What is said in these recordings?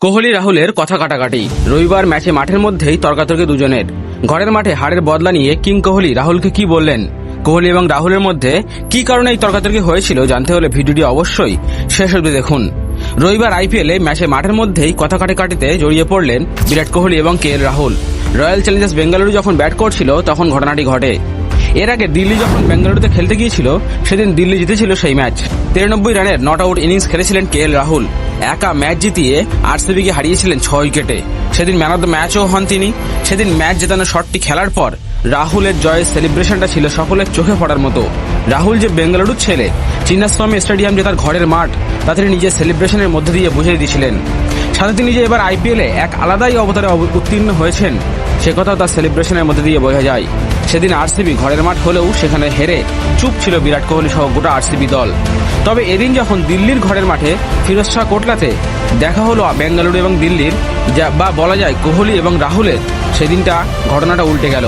কোহলি, রাহুলের কথা কাটাকাটি। রবিবার ম্যাচে মাঠের মধ্যেই তর্কাতর্কি দুজনের। ঘরের মাঠে হারের বদলা নিয়ে কিং কোহলি রাহুলকে কি বললেন? কোহলি এবং রাহুলের মধ্যে কি কারণে এই তর্কাতর্কি হয়েছিল জানতে হলে ভিডিওটি অবশ্যই শেষ অবধি দেখুন। রবিবার আইপিএলে ম্যাচে মাঠের মধ্যেই কথা কাটাকাটিতে জড়িয়ে পড়লেন বিরাট কোহলি এবং K Rahul. Royal Challengers Bengaluru যখন ব্যাট করছিল, তখন ঘটনাটি ঘটে। এর আগে দিল্লি যখন বেঙ্গালুরুতে খেলতে গিয়েছিল, সেদিন দিল্লি জিতেছিল সেই ম্যাচ। তিরানব্বই রানের নট আউট ইনিংস খেলেছিলেন কে এল রাহুল। একা ম্যাচ জিতিয়ে আরসিবিকে হারিয়েছিলেন ছয় উইকেটে। সেদিন ম্যান অফ দ্য ম্যাচও হন তিনি। সেদিন ম্যাচ জেতানো শটটি খেলার পর রাহুলের জয়ের সেলিব্রেশনটা ছিল সকলের চোখে পড়ার মতো। রাহুল যে বেঙ্গালুরুর ছেলে, চিন্নাস্বামী স্টেডিয়াম যে তার ঘরের মাঠ, তা তিনি নিজের সেলিব্রেশনের মধ্যে দিয়ে বুঝিয়ে দিয়েছিলেন। সাথে তিনি যে এবার আইপিএলে এক আলাদাই অবতারে উত্তীর্ণ হয়েছেন, সে কথাও তার সেলিব্রেশনের মধ্যে দিয়ে বোঝা যায়। সেদিন আরসিবি ঘরের মাঠ হলেও সেখানে হেরে চুপ ছিল বিরাট কোহলি সহ গোটা আরসিবি দল। তবে এদিন যখন দিল্লির ঘরের মাঠে ফিরোজ শাহ কোটলাতে দেখা হলো বেঙ্গালুরু এবং দিল্লির, যা বা বলা যায় কোহলি এবং রাহুলের, সেদিনটা ঘটনাটা উল্টে গেল।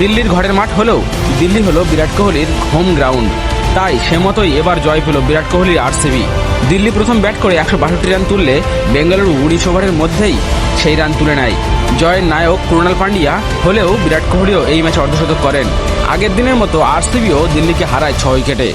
দিল্লির ঘরের মাঠ হলেও দিল্লি হলো বিরাট কোহলির হোম গ্রাউন্ড তাই সে মতোই এবার জয় পেল বিরাট কোহলির আরসিবি। দিল্লি প্রথম ব্যাট করে একশো বাষট্টি রান তুললে বেঙ্গালুরু উনিশ ওভারের মধ্যেই সেই রান তুলে নেয়। জয়ের নায়ক কুণাল পান্ডিয়া হলেও বিরাট কোহলিও এই ম্যাচে অর্ধশতক করেন। আগের দিনের মতো আরসিবিও দিল্লিকে হারায় ছয় উইকেটে।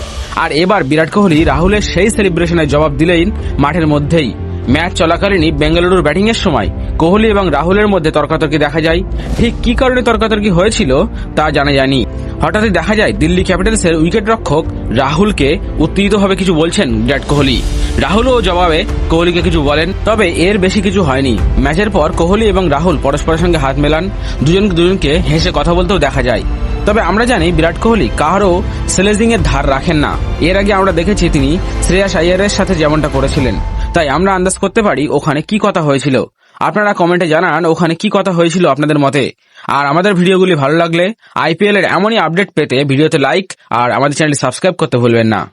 আর এবার বিরাট কোহলি রাহুলের সেই সেলিব্রেশনের জবাব দিলেন মাঠের মধ্যেই। ম্যাচ চলাকালীনই বেঙ্গালুরুর ব্যাটিং এর সময় কোহলি এবং রাহুলের মধ্যে তর্কাতর্কি দেখা যায়। ঠিক কি কারণে তর্কাতর্কি হয়েছিল তা জানা যায়নি। হঠাৎই দেখা যায় দিল্লি ক্যাপিটালসের উইকেট রক্ষক রাহুলকে উত্তেজিতভাবে কিছু বলছেন বিরাট কোহলি। রাহুলও জবাবে কোহলিকে কিছু বলেন, তবে এর বেশি কিছু হয়নি। ম্যাচের পর কোহলি এবং রাহুল পরস্পরের সঙ্গে হাত মেলান, দুজন দুজনকে হেসে কথা বলতেও দেখা যায়। তবে আমরা জানি বিরাট কোহলি কারও সেলেজিং এর ধার রাখেন না। এর আগে আমরা দেখেছি তিনি শ্রেয়াস আইয়ারের সাথে যেমনটা করেছিলেন। তাই আমরা আন্দাজ করতে পারি ওখানে কি কথা হয়েছিল। আপনারা কমেন্টে জানান ওখানে কি কথা হয়েছিল আপনাদের মতে। আর আমাদের ভিডিওগুলি ভালো লাগলে আইপিএল এর এমনই আপডেট পেতে ভিডিওতে লাইক আর আমাদের চ্যানেলটি সাবস্ক্রাইব করতে ভুলবেন না।